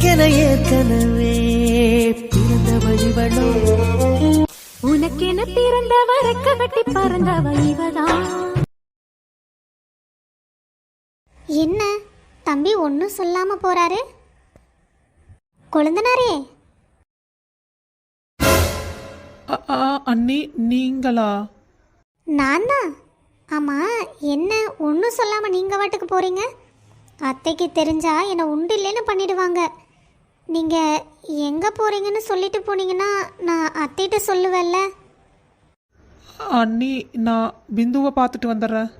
எனக்கென ஏற்கனவே பிறந்த வழிவளோ உனக்கென பிறந்தவ ரெக்க கட்டி பறந்தவ இவதான் என்ன? தம்பி ஒன்றும் சொல்லாம போறாரு? கொழுந்தனாரே. அண்ணி நீங்களா? நான் தான் ஆமா என்ன ஒன்றும் சொல்லாம நீங்க வாட்டுக்கு போறீங்க? அத்தைக்கு தெரிஞ்சா என்னை உண்டு இல்லைன்னு பண்ணிடுவாங்க. நீங்க எங்க போறீங்கன்னு சொல்லிட்டு போனீங்கன்னா நான் அத்தைகிட்ட சொல்லுவேன்ல அண்ணி நான் பிந்துவை பார்த்துட்டு வந்துடுறேன்.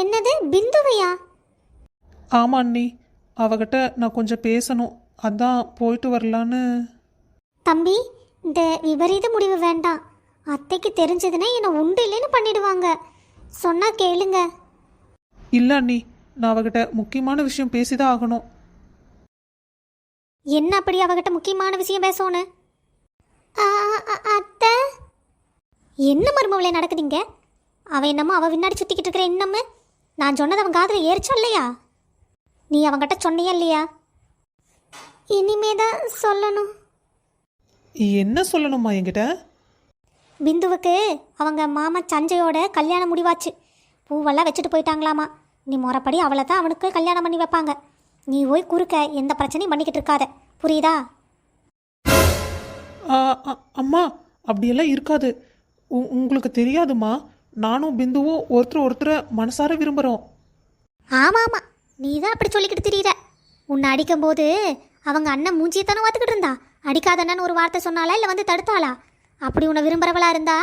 என்னது? பிந்துவையா? ஆமா அண்ணி அவகிட்ட நான் கொஞ்சம் பேசணும். அதான் போயிட்டு வரலான்னு. தம்பி இந்த விபரீத முடிவு வேண்டாம். அத்தைக்கு தெரிஞ்சதுன்னா என்னை உண்டு இல்லைன்னு பண்ணிடுவாங்க. சொன்னா கேளுங்க. இல்லை அண்ணி நான் அவகிட்ட முக்கியமான விஷயம் பேசிதான் ஆகணும். என்ன அப்படி அவகிட்ட முக்கியமான விஷயம் பேசணும் அத்தை? என்ன மருமவளை நடக்குதுங்க? அவ என்னமோ அவ பின்னாடி சுத்திக்கிட்டு இருக்கிற இன்னமே. நான் சொன்னது அவன் காதுல ஏறிச்சா இல்லையா? நீ அவங்கிட்ட சொன்னியா இல்லையா? இனிமே தான் சொல்லணும். என்ன சொல்லணுமா என்கிட்ட? பிந்துவுக்கு அவங்க மாமா சஞ்சயோட கல்யாணம் முடிவாச்சு. பூவெல்லாம் வச்சுட்டு போயிட்டாங்களாமா. நீ முறைப்படி அவளை தான் அவனுக்கு கல்யாணம் பண்ணி வைப்பாங்க. நீ போய் குறுக்க எந்த பிரச்சனையும் பண்ணிக்கிட்டு இருக்காத. புரியுதா? அம்மா அப்படியெல்லாம் இருக்காது. உங்களுக்கு தெரியாதுமா? நானும் பிந்துவும் ஒருத்தர் ஒருத்தரை மனசார விரும்புகிறோம் ஆமா ஆமா நீ தான் அப்படி சொல்லிக்கிட்டு திரியிற. உன்னை அடிக்கும்போது அவங்க அண்ணன் மூஞ்சியை தானே பார்த்துக்கிட்டு இருந்தா அடிக்காதன்னு ஒரு வார்த்தை சொன்னாலா இல்லை வந்து தடுத்தாளா? அப்படி உன்னை விரும்புறவளா இருந்தா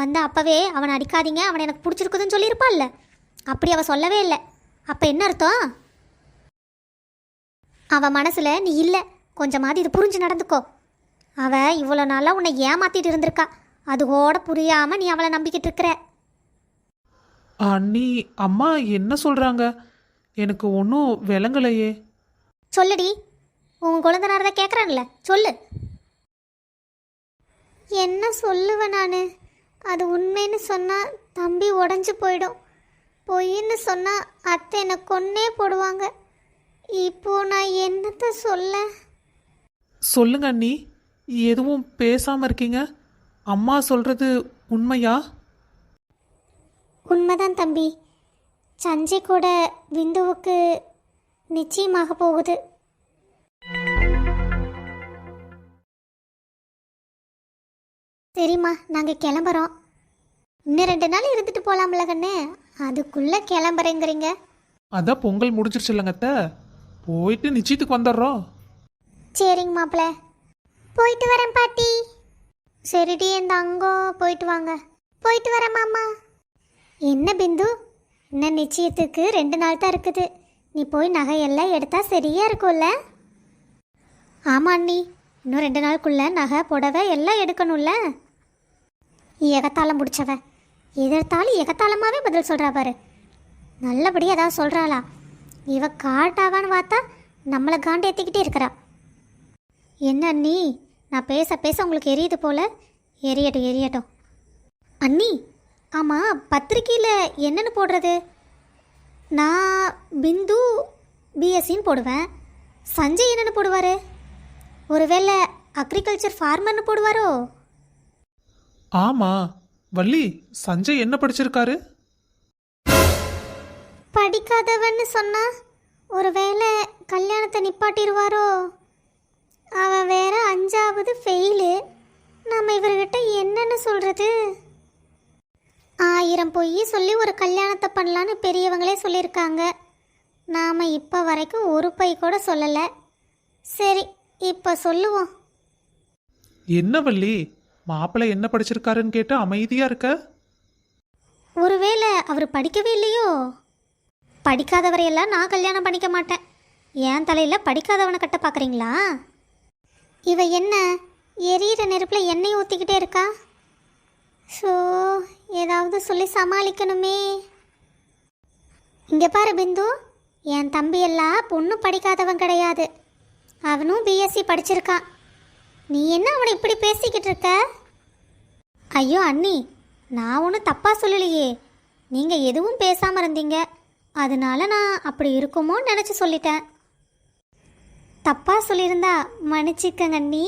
வந்து அப்பவே அவனை அடிக்காதீங்க அவனை எனக்கு பிடிச்சிருக்குதுன்னு சொல்லியிருப்பாள்ல. அப்படி அவ சொல்லவே இல்லை. அப்போ என்ன அர்த்தம்? அவ மனசுல நீ இல்லை. கொஞ்சமாவது இது புரிஞ்சு நடந்துக்கோ. அவ இவ்வளோ நாளாக உன்னை ஏமாத்திட்டு இருந்திருக்கா. அது கூட புரியாம நீ அவளை நம்பிக்கிட்டு இருக்கிற. அண்ணி அம்மா என்ன சொல்கிறாங்க எனக்கு ஒன்றும் விளங்கலையே. சொல்லுடி. உன் குழந்தைனார் தான் கேட்குறான்ல சொல்லு. என்ன சொல்லுவேன் நான்? அது உண்மைன்னு சொன்னால் தம்பி உடஞ்சி போயிடும். பொய்ன்னு சொன்னால் அத்தை என்னை கொன்னே போடுவாங்க. இப்போ நான் என்னத்தை சொல்ல? சொல்லுங்க அண்ணி. எதுவும் பேசாமல் இருக்கீங்க? அம்மா சொல்கிறது உண்மையா? உண்மைதான் தம்பி. சஞ்சய் கூட விந்துவுக்கு நிச்சயமாக போகுது. சரிம்மா நாங்கள் கிளம்புறோம். இன்னும் ரெண்டு நாள் இருந்துட்டு போகலாம்ல கண்ணு அதுக்குள்ளே கிளம்புறேங்கிறீங்க. அதான் பொங்கல் முடிஞ்சிருச்சு இல்லைங்கத்த போயிட்டு நிச்சயத்துக்கு வந்துடுறோம் சரிங்க மாப்பிள்ள. போயிட்டு வரேன் பாட்டி. சரிடி இந்த அங்கோ போயிட்டு வாங்க. போயிட்டு வரேன் மாமா. என்ன பிந்து? என்ன நிச்சயத்துக்கு ரெண்டு நாள் தான் இருக்குது. நீ போய் நகையெல்லாம் எடுத்தா சரியா இருக்கும்ல? ஆமா அண்ணி இன்னும் ரெண்டு நாளுக்குள்ள நகை புடவை எல்லாம் எடுக்கணும்ல? எகத்தாளம் முடிச்சவ எதிர்த்தாலும் எகத்தாளமாகவே பதில் சொல்கிறா பாரு. நல்லபடியாக ஏதாவது சொல்கிறாளா இவ காட்டாவான்னு பார்த்தா நம்மளை காண்டு ஏற்றிக்கிட்டே இருக்கிறா. என்ன அண்ணி? நான் பேச பேச உங்களுக்கு எரியுது போல. எரியட்டும் எரியட்டும். அண்ணி ஆமாம் பத்திரிக்கையில் என்னென்னு போடுறது? நான் பிந்து பிஎஸ்சின்னு போடுவேன். சஞ்சய் என்னென்னு போடுவார்? ஒருவேளை அக்ரிகல்ச்சர் ஃபார்மர்னு போடுவாரோ? ஆமாம் வள்ளி சஞ்சய் என்ன படிச்சிருக்காரு? படிக்காதவன்னு சொன்னா ஒருவேளை கல்யாணத்தை நிப்பாட்டிடுவாரோ? அவன் வேற அஞ்சாவது ஃபெயிலு நம்ம இவர்கிட்ட என்னன்னு சொல்றது? ஆயிரம் பொய் சொல்லி ஒரு கல்யாணத்தை பண்ணலான்னு பெரியவங்களே சொல்லியிருக்காங்க. நாம் இப்போ வரைக்கும் ஒரு பை கூட சொல்லலை. சரி இப்போ சொல்லுவோம். என்ன வள்ளி? மாப்பிள்ளை என்ன படிச்சிருக்காருன்னு கேட்டு அமைதியாக இருக்க? ஒருவேளை அவர் படிக்கவே இல்லையோ? படிக்காதவரையெல்லாம் நான் கல்யாணம் பண்ணிக்க மாட்டேன். என் தலையில் படிக்காதவனை கட்ட பார்க்குறீங்களா இவ என்ன எரியிற நெருப்பில் எண்ணெய் ஊற்றிக்கிட்டே இருக்கா? ஸோ ஏதாவது சொல்லி சமாளிக்கணுமே. இங்கே பாரு பிந்து என் தம்பி எல்லாம் பொண்ணு படிக்காதவன் கிடையாது. அவனும் பிஎஸ்சி படிச்சிருக்கான். நீ என்ன அவனை இப்படி பேசிக்கிட்டு இருக்க? ஐயோ அண்ணி நான் ஒன்றும் தப்பாக சொல்லலையே. நீங்கள் எதுவும் பேசாமல் இருந்தீங்க. அதனால நான் அப்படி இருக்குமோன்னு நினச்சி சொல்லிட்டேன். தப்பாக சொல்லியிருந்தா மன்னிச்சிக்கங்க நீ.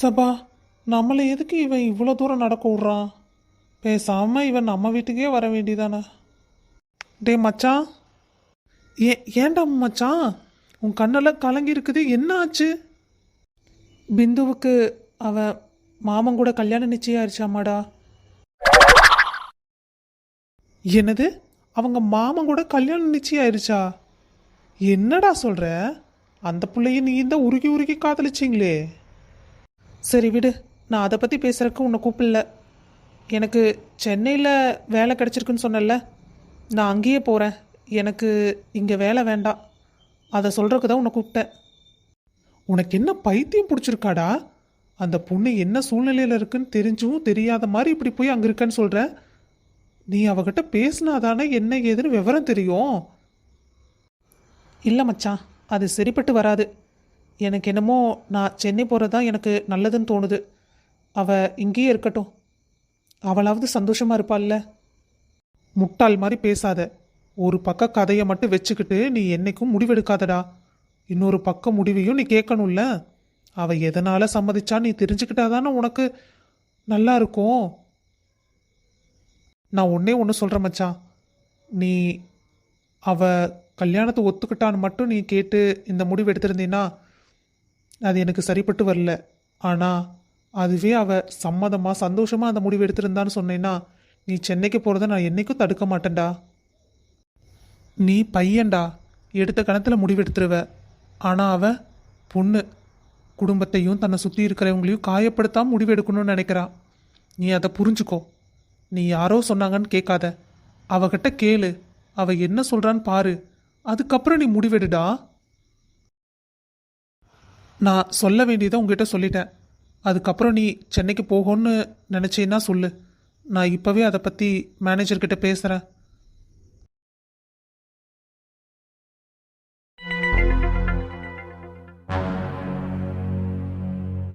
சபா நம்மளை எதுக்கு இவன் இவ்வளோ தூரம் நடக்க விட்றான்? பேசாமல் இவன் நம்ம வீட்டுக்கே வர வேண்டியதானே? டே மச்சான். ஏ ஏன்டா மச்சான்? உன் கண்ணெல்லாம் கலங்கி இருக்குது என்ன ஆச்சு? பிந்துவுக்கு அவன் மாமன் கூட கல்யாணம் நிச்சயம் ஆயிடுச்சாமாடா என்னது? அவங்க மாமன் கூட கல்யாணம் நிச்சயம் ஆயிடுச்சா என்னடா சொல்ற? அந்த பிள்ளைய நீ தான் உருகி உருகி காதலிச்சிங்களே. சரி விடு நான் அதை பற்றி பேசுகிறக்கு உன்னை கூப்பிடல. எனக்கு சென்னையில் வேலை கிடச்சிருக்குன்னு சொன்னேன்ல. நான் அங்கேயே போகிறேன் எனக்கு இங்கே வேலை வேண்டாம். அதை சொல்கிறதுக்கு தான் உன்னை கூப்பிட்டேன். உனக்கு என்ன பைத்தியம் பிடிச்சிருக்காடா? அந்த பொண்ணு என்ன சூழ்நிலையில் இருக்குன்னு தெரிஞ்சும் தெரியாத மாதிரி இப்படி போய் அங்கே இருக்கேன்னு சொல்கிறேன் நீ அவகிட்ட பேசினாதானே என்ன ஏதுன்னு விவரம் தெரியும்? இல்லை மச்சான் அது சரிப்பட்டு வராது. எனக்கு என்னமோ நான் சென்னை போகிறது தான் எனக்கு நல்லதுன்னு தோணுது. அவள் இங்கேயே இருக்கட்டும். அவளாவது சந்தோஷமாக இருப்பாள்ல? முட்டாள் மாதிரி பேசாத. ஒரு பக்க கதையை மட்டும் வச்சுக்கிட்டு நீ என்னைக்கும் முடிவெடுக்காதடா. இன்னொரு பக்க முடிவையும் நீ கேட்கணும்ல? அவள் எதனால் சம்மதிச்சா நீ தெரிஞ்சுக்கிட்டாதானே உனக்கு நல்லா இருக்கும்? நான் ஒன்றே ஒன்று சொல்கிறேன் மச்சான். நீ அவ கல்யாணத்தை ஒத்துக்கிட்டான்னு மட்டும் நீ கேட்டு இந்த முடிவு எடுத்திருந்தீன்னா அது எனக்கு சரிப்பட்டு வரல. ஆனால் அதுவே அவ சம்மதமாக சந்தோஷமாக அந்த முடிவு எடுத்திருந்தான்னு சொன்னேன்னா நீ சென்னைக்கு போகிறத நான் என்னைக்கும் தடுக்க மாட்டேன்டா. நீ பையன்டா. எடுத்த கணத்தில் முடிவெடுத்துருவ ஆனால் அவ பொண்ணு. குடும்பத்தையும் தன்னை சுற்றி இருக்கிறவங்களையும் காயப்படுத்தாம முடிவெடுக்கணும்னு நினைக்கிறா. நீ அதை புரிஞ்சுக்கோ. நீ யாரோ சொன்னாங்கன்னு கேட்காத. அவகிட்ட கேளு. அவ என்ன சொல்றான்னு பாரு. அதுக்கப்புறம் நீ முடிவெடுடா. நான் சொல்ல வேண்டியதை உங்ககிட்ட சொல்லிட்டேன். அதுக்கப்புறம் நீ சென்னைக்கு போகணும்னு நினச்சேன்னா சொல்லு. நான் இப்போவே அதை பற்றி மேனேஜர்கிட்ட பேசுகிறேன்